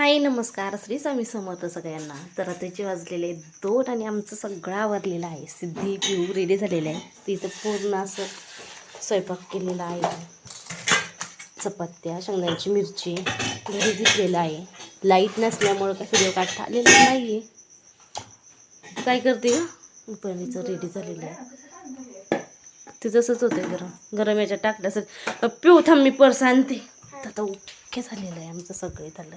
हाय नमस्कार. श्री स्वामी समर्थ सगळ्यांना. तर रात्रीचे वाजलेले दोन आणि आमचं सगळं आवरलेलं आहे. सिद्धी पिऊ रेडी झालेलं आहे तिथं पूर्ण असं स्वयंपाक केलेला आहे. चपात्या शेंगदाण्याची मिरची घरी घेतलेलं आहे. लाइट नसल्यामुळं काय व्हिडिओ काढता आलेला नाही आहे काय करते पनीरचं रेडी झालेलं आहे. ते तसंच होतं गरम. गरम याच्या टाकल्याचं पिऊ थांब मी पर्स आणते. तर आता ओके झालेलं आहे आमचं सगळे झालं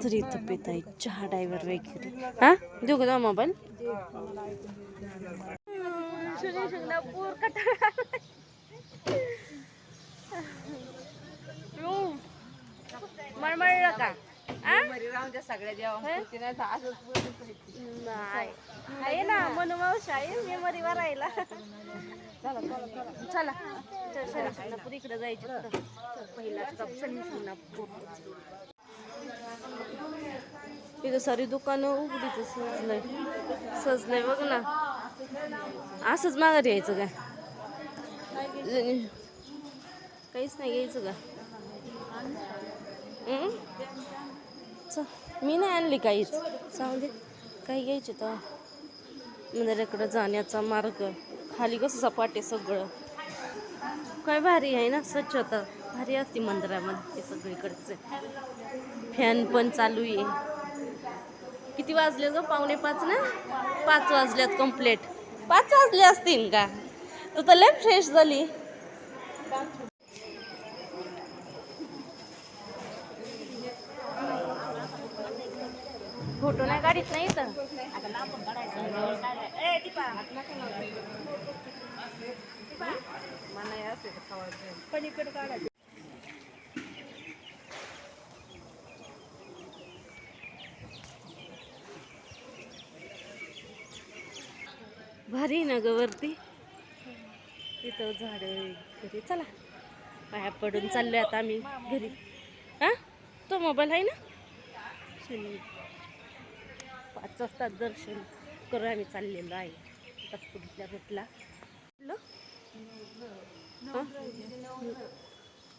तर इथं पित आहे. चहा डायव्हर वगैरे हा? देऊ का मोबाईल मळमळलं का नाही आहे ना मनोमावशी आहे मेमरी राहिला चला चला शनी इकडे जायचं पहिला इथं सारी दुकानं उघडीच सजलंय. सजलंय बघ ना. असंच माघारी यायचं काय काहीच नाही घ्यायचं का? मी नाही आणली काहीच. जाऊ दे. काही घ्यायचे तर. मंदिराकडे जाण्याचा मार्ग. खाली कसं सपाट आहे सगळं. काय भारी आहे ना स्वच्छता. भारी असते मंदिरामध्ये सगळीकडचे. फॅन पण चालू आहे. किती वाजले ग? पावणे पाच ना? पाच वाजल्यात कम्प्लेट पाच वाजले असतील का? तू तर लय फ्रेश झाली. फोटो नाही गाडीत नाही तर भारी आहे ना ग वरती. इथं झाड घरी चला. पाया पडून चाललोय आता आम्ही घरी. हा? तो मोबाईल आहे ना? पाच वाजता दर्शन करू आम्ही चाललेलो आहे. आता पुढच्या रूटला.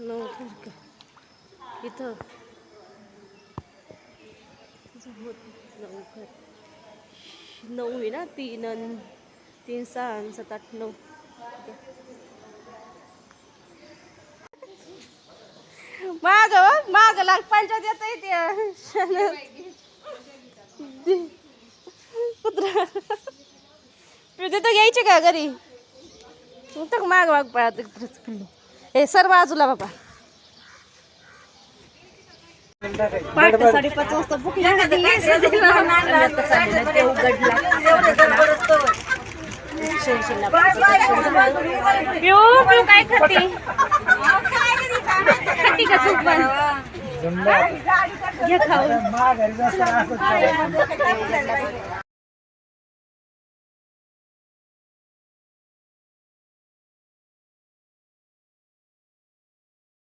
नऊ का इथं. नऊ नऊ आहे ना? तीन तीन सहा सात आठ नऊ. माग माग लाग पंचायत येत येते कुत्रा. तिथं घ्यायचे का घरी? तर माग माग पळा हे सर बाजूला बाबा. साडेपाच वाजता पिऊ पिऊ काय खाती? खाती का तू पण? घे खाऊ.